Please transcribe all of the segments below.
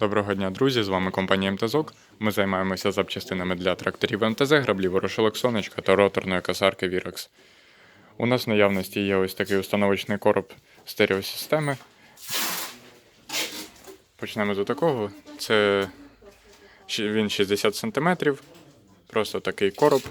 Доброго дня, друзі! З вами компанія МТЗОК. Ми займаємося запчастинами для тракторів МТЗ, граблі, ворошилок сонечка та роторної косарки Virax. У нас в наявності є ось такий установочний короб стереосистеми. Почнемо з такого. Це він 60 см. Просто такий короб.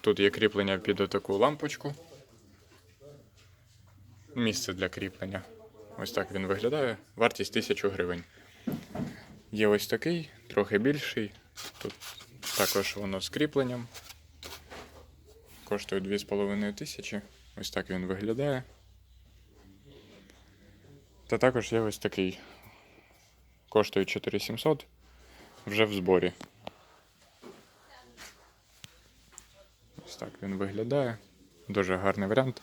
Тут є кріплення під таку лампочку. Місце для кріплення. Ось так він виглядає. Вартість 1000 гривень. Є ось такий, трохи більший. Тут також воно з кріпленням. Коштує 2,5 тисячі. Ось так він виглядає. Та також є ось такий. Коштує 4700 вже в зборі. Ось так він виглядає. Дуже гарний варіант.